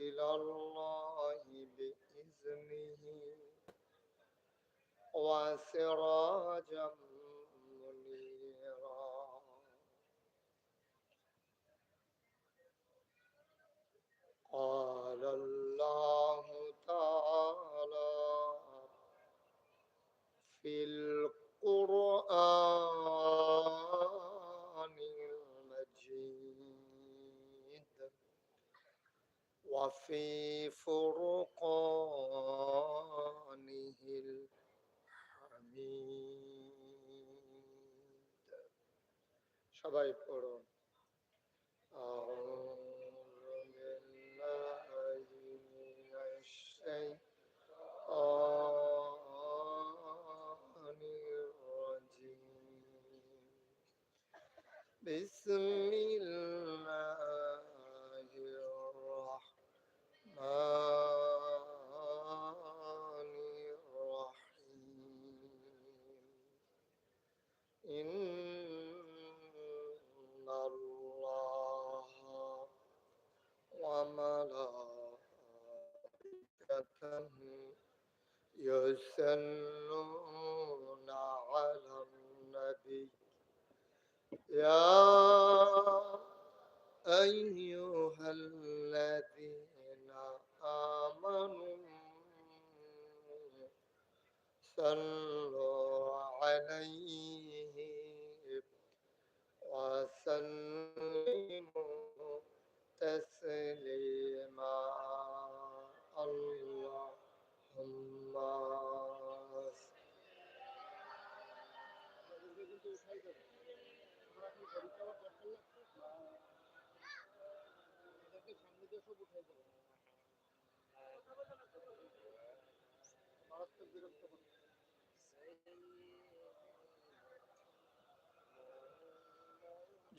إلى الله بإذنه وسراجا منيرا. قال الله تعالى في القرآن وفي فرقانه الحميد সবাই পড়ুন أعوذ بالله من الشيطان الرجيم بسم الله إن الله وملائكته يصلون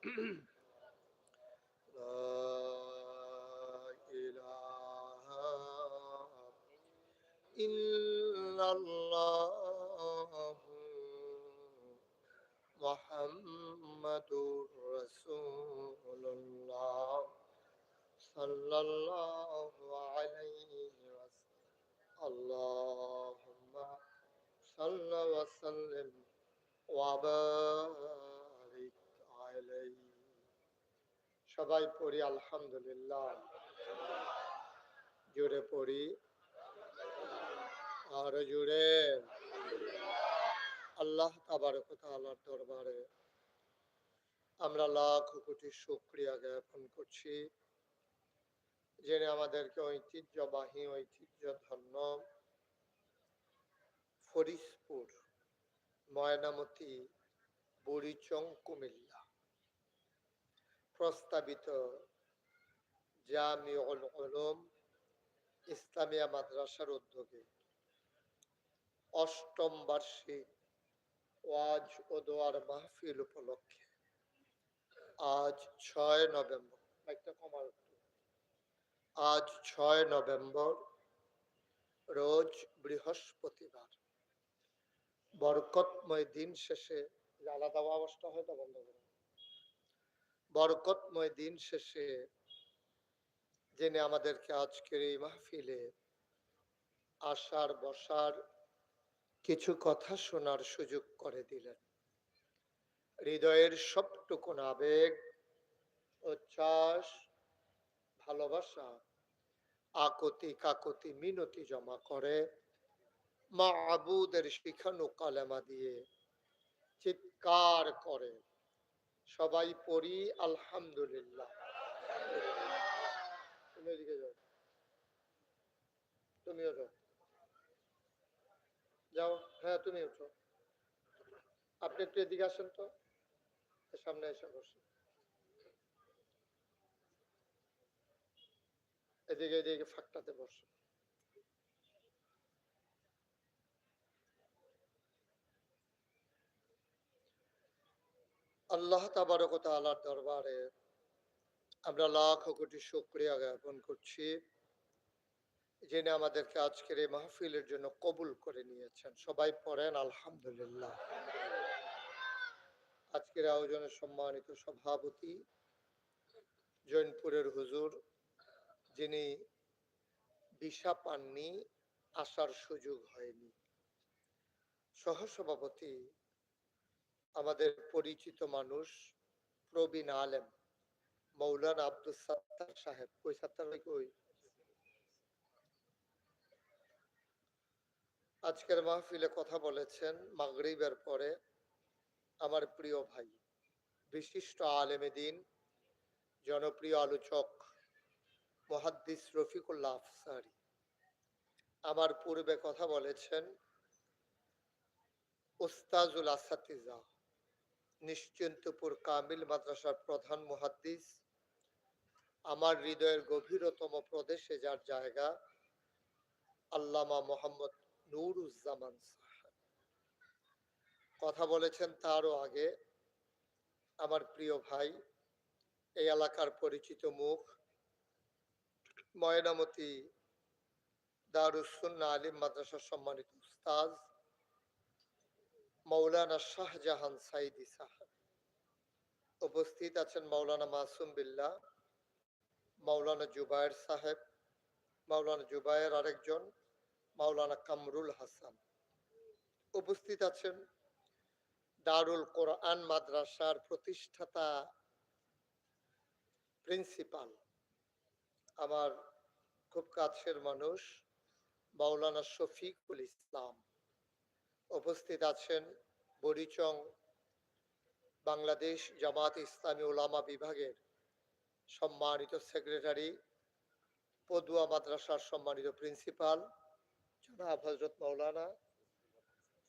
لا إله إلا الله محمد رسول الله صلى الله عليه وسلم اللهم صل وسلم وبارك সবাই পড়ি, আলহামদুলিল্লাহ। জুড়ে পড়ি। আর জুড়ে আল্লাহ তাবারক তাআলার দরবারে আমরা লাখ কোটি শুকরিয়া জ্ঞাপন করছি। যিনি আমাদেরকে ঐতিহ্যবাহী ঐতিহ্য ধন্য ফরিদপুর, ময়নামতি, বুড়িচং, কুমিল্লা প্রস্তাবিত জামিউল উলুম ইসলামিয়া মাদ্রাসার উদ্যোগে অষ্টম বার্ষিক ওয়াজ ও দোয়ার মাহফিল উপলক্ষে আজ ছয় নভেম্বর একটা কমার। আজ ছয় নভেম্বর, রোজ বৃহস্পতিবার বরকতময় দিন শেষে আলাদা অবস্থা হয়তো বন্ধ করুন বরকতময় দিন শেষে যিনি আমাদেরকে আজকের এই মাহফিলে আসার বসার কিছু কথা শোনার সুযোগ করে দিলেন। হৃদয়ের সবটুকুন আবেগ উচ্ছ্বাস ভালোবাসা আকতি কাকতি মিনতি জমা করে মা আবুদের শিখানো কালেমা দিয়ে চিৎকার করে সবাই পড়ি, আলহামদুলিল্লাহ। তুমি এদিকে যাও। তুমিও যাও। যাও। হ্যাঁ তুমি উঠো আপনি একটু এদিকে আসেন তো। সামনে এসে বসুন এদিকে এদিকে ফাঁকটাতে বসুন আল্লাহ তাবারক তাআলার দরবারে আমরা লাখ কোটি শুকরিয়া জ্ঞাপন করছি, যিনি আমাদেরকে আজকের এই মাহফিলের জন্য কবুল করে নিয়েছেন। সবাই পড়েন, আলহামদুলিল্লাহ। আজকের আয়োজনের সম্মানিত সভাপতি জৈনপুরের হুজুর, যিনি দিশা পাননি, আসার সুযোগ হয়নি। সহসভাপতি আমাদের পরিচিত মানুষ প্রবীণ আলেম, মৌলানা আব্দুল সাত্তার সাহেব। কই সাত্তার কই? আজকের মাহফিলে কথা বলেছেন মাগরিবের পরে আমার প্রিয় ভাই, বিশিষ্ট আলেমে দিন, জনপ্রিয় আলোচক মহাদ্দিস রফিকুল্লাহ আফসারি। আমার পূর্বে কথা বলেছেন ওস্তাজুল আসাতিজা। নিশ্চিন্তপুর কামিল মাদ্রাসার প্রধান মুহাদ্দিস। আমার হৃদয়ের গভীরতম প্রদেশে যার জায়গা আল্লামা মোহাম্মদ নুরুজ্জামান কথা বলেছেন তারও আগে আমার প্রিয় ভাই, এই এলাকার পরিচিত মুখ, ময়নামতি দারুসুন্না আলিম মাদ্রাসার সম্মানিত উস্তাজ মৌলানা শাহজাহান সাইদি সাহেব উপস্থিত আছেন মৌলানা মাসুম বিল্লাহ মৌলানা জুবায়ের সাহেব মৌলানা জুবায়ের আরেকজন, মাওলানা কামরুল হাসান। উপস্থিত আছেন দারুল কোরআন মাদ্রাসার প্রতিষ্ঠাতা প্রিন্সিপাল, আমার খুব কাছের মানুষ, মাওলানা শফিকুল ইসলাম। উপস্থিত আছেন বরিচং বাংলাদেশ জামাত ইসলামী ওলামা বিভাগের সম্মানিত সেক্রেটারি, পদুয়া মাদ্রাসার সম্মানিত প্রিন্সিপাল, জনাব হজরত মৌলানা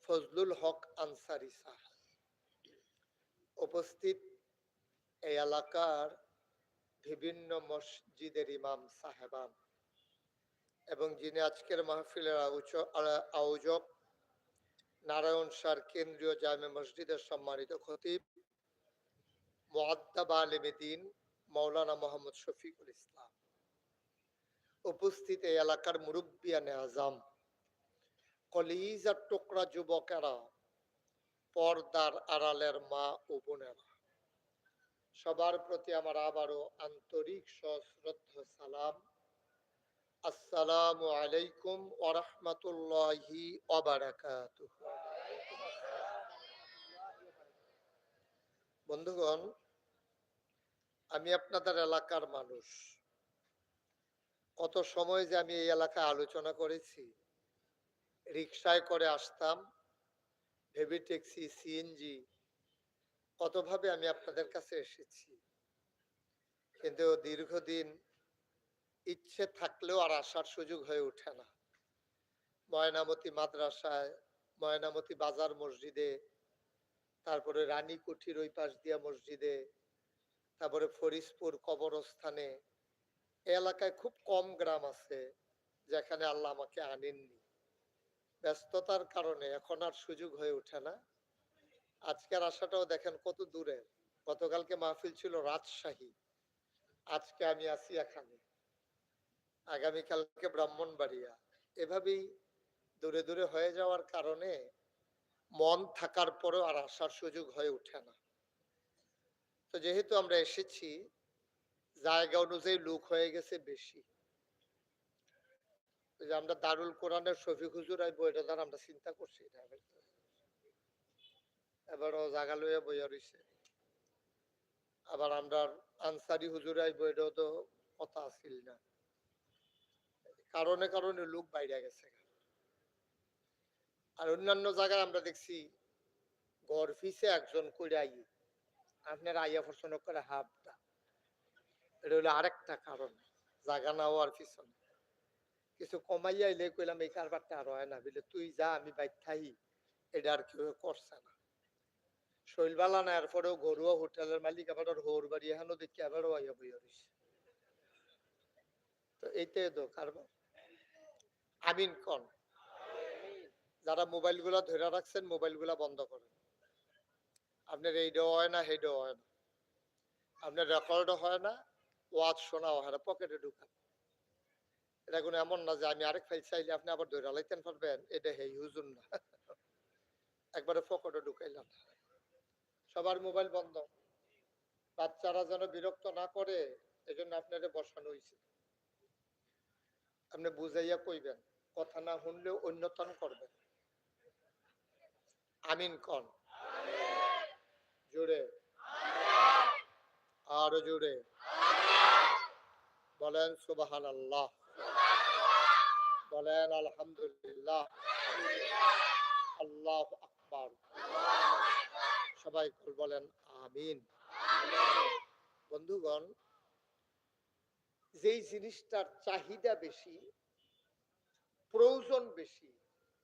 ফজলুল হক আনসারি সাহেব উপস্থিত এই এলাকার বিভিন্ন মসজিদের ইমাম সাহেবান এবং যিনি আজকের মাহফিলের আয়োজক নারায়ণ সার কেন্দ্রীয় জামে মসজিদের সম্মানিত খতিব মোয়াদ্দাব আলমেদিন মৌলানা মোহাম্মদ শফিকুল ইসলাম। উপস্থিত এই এলাকার মুরব্বিয়ানে আজাম, কলিজার টুকরা যুবকেরা, পর্দার আড়ালের মা ও বোনেরা। সবার প্রতি আমার আবারও আন্তরিক সশ্রদ্ধ সালাম। আসসালামু আলাইকুম ওরহমতুল্লাহি বন্ধুগণ, আমি আপনাদের এলাকার মানুষ। কত সময় যে আমি এই এলাকায় আলোচনা করেছি রিক্সায় করে আসতাম হেভি ট্যাক্সি সিএনজি, কতভাবে আমি আপনাদের কাছে এসেছি। কিন্তু দীর্ঘদিন ইচ্ছে থাকলেও আর আসার সুযোগ হয়ে ওঠে না। ময়নামতি মাদ্রাসায়, ময়নামতি বাজার মসজিদে, তারপরে রানীকুঠির ওই পাশ দিয়া মসজিদে, তারপরে ফরিসপুর কবরস্থানে এলাকায় খুব কম গ্রাম আছে যেখানে আল্লাহ আমাকে আনেননি। ব্যস্ততার কারণে এখন আর সুযোগ হয়ে ওঠে না। আজকের আশাটাও দেখেন কত দূরে গতকালকে মাহফিল ছিল রাজশাহী। আজকে আমি আছি এখানে। আগামীকালকে ব্রাহ্মণবাড়িয়া। এভাবেই দূরে দূরে হয়ে যাওয়ার কারণে মন থাকার পরেও আর আসার সুযোগ হয়ে ওঠে না। তো যেহেতু আমরা এসেছি, জায়গা অনুযায়ী লোক হয়ে গেছে বেশি। যে আমরা দারুল কোরআনের শফিক হুজুর আই বইটা দ্বারা আমরা চিন্তা করছি এটা এবার। এবারও জায়গা লইয়া বইয়া রইছে। আবার আমরা আনসারি হুজুর আই বইটাও তো কথা আসিল না। কারণে কারণে লোক বাইরে গেছে। আর অন্যান্য জায়গায় আমরা দেখছি ঘর ফিসে একজন কইরা আই আপনার আইয়া পছন্দ করে হাফটা এটা হলো আরেকটা কারণ, জায়গা না হওয়ার পিছনে। কিছু কমাইয়া এলে কইলাম, এই কারবারটা আর হয় না, বলে তুই যা, আমি বাইর থাই এটা আর কেউ করছে না। শৈলবালা না, এরপরেও ঘরুয়া হোটেলের মালিক, আবার হোর বাড়ি এখানেও দেখি আবারও আইয়া বইয়া রইছে। তো এইটাই তো কারবার। আমিন কন। যারা মোবাইলগুলা ধরে রাখছেন মোবাইলগুলা বন্ধ করেন। আপনার এইটাও হয় না সেইটাও হয় না। আপনার রেকর্ডও হয় না, ওয়াজ শোনাও হয় না, পকেটে ঢুকান। এটা কোনো এমন না যে আমি আরেক ফাইল চাইলে আপনি আবার ধরে লাইতেন পারবেন, এটা হেই হুজুর না। একবারে পকেটে ঢুকাইলাম সবার মোবাইল বন্ধ। বাচ্চারা যেন বিরক্ত না করে, এজন্য আপনারে বসানো হয়েছে আপনি বুঝাইয়া কইবেন। কথা না শুনলেও অন্যতন করবেন আমিন কন। জোরে। আরও জোরে। বলেন সুবাহান আল্লাহ বলেন, আলহামদুলিল্লাহ। আল্লাহ আকবার। সবাই বলেন, আমিন। বন্ধুগণ, যেই জিনিসটার চাহিদা বেশি প্রয়োজন বেশি,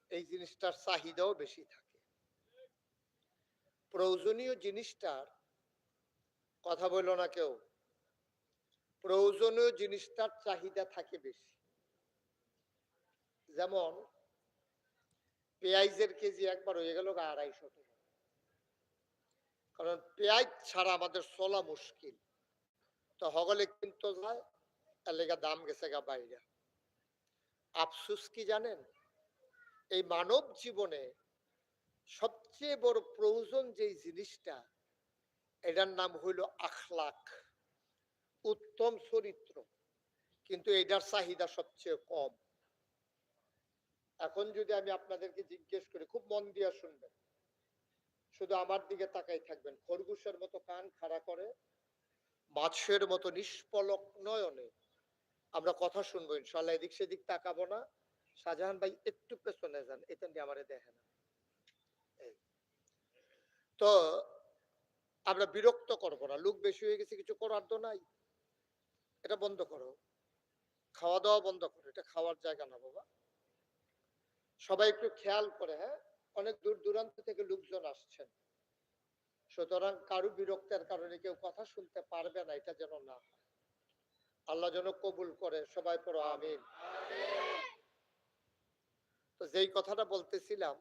এই জিনিসটার চাহিদাও বেশি থাকে। প্রয়োজনীয় জিনিসটার কথা বলল না কেউ, প্রয়োজনীয় জিনিসটার চাহিদা থাকে বেশি। যেমন, পেঁয়াজের কেজি একবার হয়ে গেল আড়াইশো টাকা। কারণ পেঁয়াজ ছাড়া আমাদের চলা মুশকিল। তো হগলে কিন্তু যায়, তার দাম গেছে গা বাইরে। আফসুস কি জানেন? এই মানব জীবনে সবচেয়ে বড় প্রয়োজন যেই জিনিসটা, এটার নাম হইল আখলাখ। উত্তম চরিত্র, কিন্তু এটার চাহিদা সবচেয়ে কম। এখন যদি আমি আপনাদেরকে জিজ্ঞেস করি, খুব মন দিয়া শুনবেন। শুধু আমার দিকে তাকাই থাকবেন। খরগোশের মতো কান খাড়া করে, মাছের মতো নিষ্পলক নয়নে আমরা কথা শুনব, ইনশাল্লাহ। এদিক সেদিক তাকাবো না। শাহজাহান ভাই, একটু পেছনে যান, এটা নিয়ে আমারে দেখে না। তো, আমরা বিরক্ত করব না। লোক বেশি হয়ে গেছে, কিছু করার তো নাই। এটা বন্ধ করো। খাওয়া দাওয়া বন্ধ করো। এটা খাওয়ার জায়গা না, বাবা। সবাই একটু খেয়াল করে হ্যাঁ? অনেক দূর দূরান্ত থেকে লোকজন আসছেন। সুতরাং কারও বিরক্তের কারণে কেউ কথা শুনতে পারবে না, এটা যেন না হয়। আল্লাহ যেন কবুল করে, সবাই পড়ো আমিন। তো যেই কথাটা বলতেছিলাম,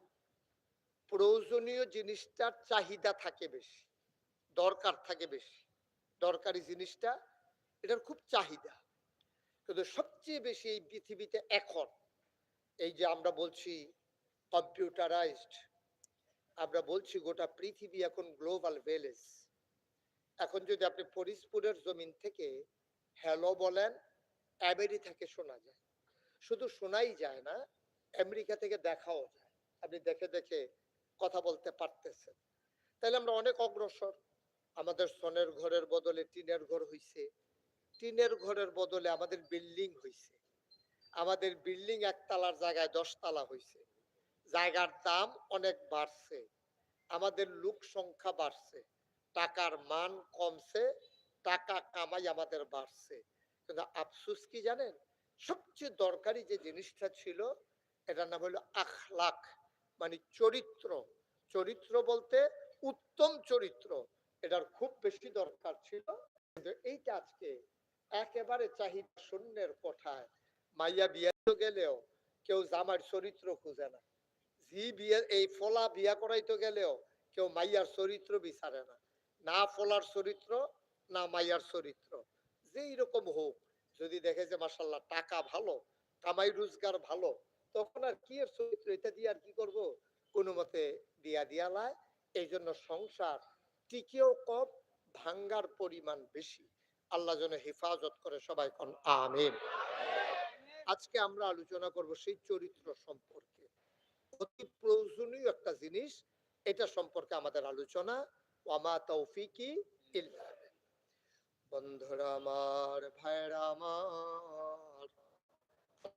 প্রয়োজনীয় জিনিসটার চাহিদা থাকে বেশি, দরকার থাকে বেশি। দরকারি জিনিসটা, এটার খুব চাহিদা। কিন্তু সবচেয়ে বেশি এই পৃথিবীতে এখন, এই যে আমরা বলছি কম্পিউটারাইজড, আমরা বলছি গোটা পৃথিবী এখন গ্লোবাল ভিলেজ এখন যদি আপনি ফরিদপুরের জমিন থেকে হ্যালো বলেন আমেরিকাকে শোনা যায়। শুধু শোনাই যায় না, আমেরিকা থেকে দেখাও যায়। আপনি দেখে দেখে কথা বলতে পারতেছেন। তাহলে আমরা অনেক অগ্রসর। আমাদের সনের ঘরের বদলে টিনের ঘর হইছে। টিনের ঘরের বদলে আমাদের বিল্ডিং হইছে। আমাদের বিল্ডিং একতলার জায়গায় দশতলা হইছে। জায়গার দাম অনেক বাড়ছে। আমাদের লোক সংখ্যা বাড়ছে। টাকার মান কমছে। টাকা কামাই আমাদের বাড়ছে। কিন্তু আফসুস কি জানেন? সবচেয়ে দরকারি যে জিনিসটা ছিল, এটার নাম হলো আখলাক মানে চরিত্র। চরিত্র বলতে উত্তম চরিত্র, এটার খুব বেশি দরকার ছিল। কিন্তু এইটা আজকে একেবারে চাহিদা শূন্যের কোঠায়। মাইয়া বিয়ে গেলেও কেউ জামার চরিত্র খুঁজে না। জি বিয়ে, এই ফলা বিয়া করাইতে গেলেও কেউ মাইয়ার চরিত্র বিচারে না। না ফলার চরিত্র না মাইয়ার চরিত্র। যেই রকম হোক, যদি দেখে যে মাসাল্লাহ টাকা ভালো, কামাই রোজগার ভালো, তখন আর কি এর চরিত্র? এটা দিয়ে আর কি করব? কোনো মতে বিয়া দিয়া লায় এই জন্য সংসার টিকেও কম, ভাঙ্গার পরিমাণ বেশি। আল্লাহ যেন হেফাজত করে সবাই কোন, আমিন। আজকে আমরা আলোচনা করব সেই চরিত্র সম্পর্কে। অতি প্রয়োজনীয় একটা জিনিস, এটা সম্পর্কে আমাদের আলোচনা। ওয়ামা তৌফিকি ইল্লা। বন্ধুরা আমার ভাইরা আমার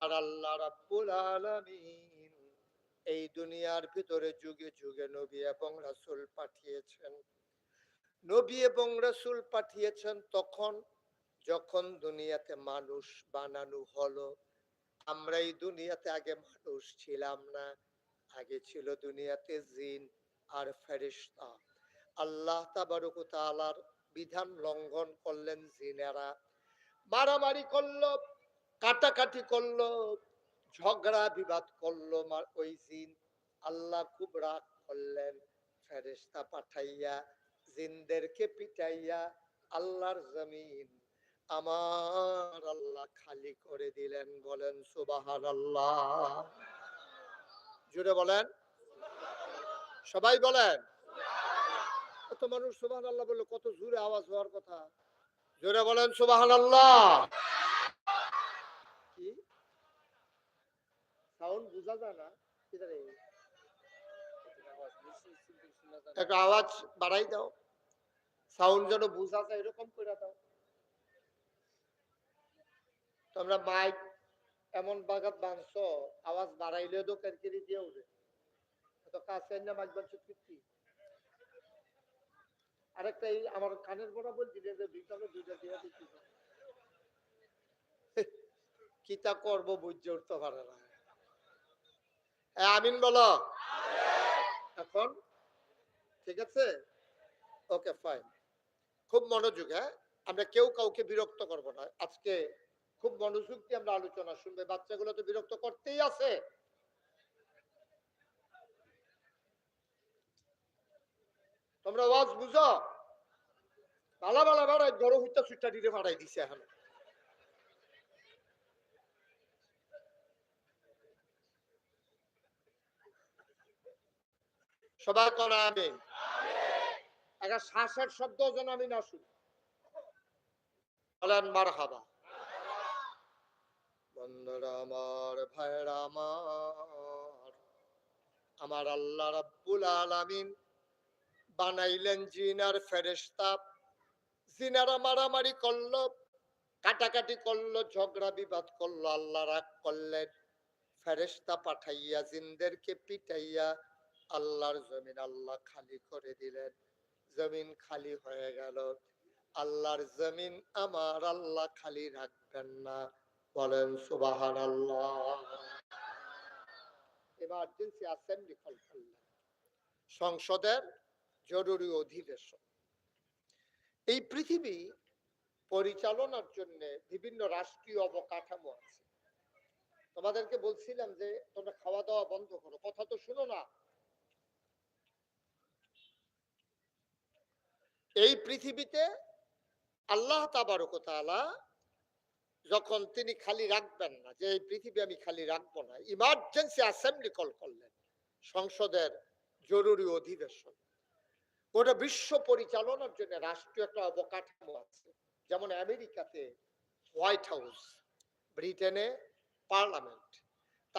আর আল্লাহ রাব্বুল আলামিন এই দুনিয়ার ভিতরে যুগে যুগে নবী এবং রাসূল পাঠিয়েছেন। নবী এবং রাসূল পাঠিয়েছেন তখন যখন দুনিয়াতে মানুষ বানানো হলো। আমরা এই দুনিয়াতে আগে মানুষ ছিলাম না, আগে ছিল দুনিয়াতে জিন আর ফেরেশতা। আল্লাহ তাবারক ও তাআলার বিধান লঙ্ঘন করলেন জিনেরা মারামারি করল, কাটাকাটি করল, ঝগড়া বিবাদ করল ওই জিন আল্লাহ খুব রাগ করলেন, ফেরেশতা পাঠাইয়া, জিনদেরকে পিটাইয়া, আল্লাহর জমিন আমার আল্লাহ খালি করে দিলেন বলেন সুবাহান আল্লাহ জুড়ে বলেন। সবাই বলেন। কত মানুষ সুবাহান আল্লাহ বলল কত জোরে আওয়াজ হওয়ার কথা? জোরে বলেন সুবাহান আল্লাহ কি? সাউন্ড বোঝা যায় না? একটা আওয়াজ বাড়াই দাও। সাউন্ড যেন বোঝা যায়, এরকম করে দাও। তোমরা মাইক এমন বাগাত বাঁধছ আওয়াজ বাড়াইলে তো কেরকেরি দিয়ে উঠে। তো কাছে না মাইক বাঁধছ কি? আরেকটা এই আমার কানের দুইটা দুইটা দিয়ে দিচ্ছি। কিতা করব বুঝে উঠতে পারে না। আমিন বলো। এখন? ঠিক আছে? ওকে ফাইন খুব মনোযোগ হ্যাঁ? আমরা কেউ কাউকে বিরক্ত করব না। আজকে খুব মনোযোগ দিয়ে আমরা আলোচনা শুনবে। বাচ্চাগুলো তো বিরক্ত করতেই আছে। তোমরা ওয়াজ বুঝো? ভালো ভালো বাড়াই গরু হইতা সুইটা দিতে বাড়াই দিছে এখন। সবাই করা আমি একটা শ্বাসের শব্দ যেন আমি না শুনি। বলেন মার হাবা বন্ধুরা আমার ভাইরা আমার আমার আল্লাহ রাব্বুল আলামিন বানাইলেন জিনার ফেরেশতা। জিনারা মারামারি করল, কাটাকাটি করল, ঝগড়া বিবাদ করল, আল্লাহ রাগ করলেন। ফেরেশতা পাঠাইয়া জিনদেরকে পিটাইয়া আল্লাহর জমিন আল্লাহ খালি করে দিলেন। জমিন খালি হয়ে গেল। আল্লাহর জমিন আমার আল্লাহ খালি রাখবেন না। বলেন সুবাহান আল্লাহ এমার্জেন্সি অ্যাসেম্বলি সংসদের জরুরি অধিবেশন। এই পৃথিবী পরিচালনার জন্য বিভিন্ন রাষ্ট্রীয় অবকাঠামো আছে। তোমাদেরকে বলছিলাম যে, তোমরা খাওয়া দাওয়া বন্ধ করো। কথা তো শুনো না। এই পৃথিবীতে আল্লাহ তাবারক তাআলা যখন তিনি খালি রাখবেন না, যে এই পৃথিবী আমি খালি রাখব না, ইমার্জেন্সি অ্যাসেম্বলি কল করলেন সংসদের জরুরি অধিবেশন। গোটা বিশ্ব পরিচালনার জন্য রাষ্ট্রীয় একটা অবকাঠামো আছে। যেমন আমেরিকাতে হোয়াইট হাউস ব্রিটেনে পার্লামেন্ট।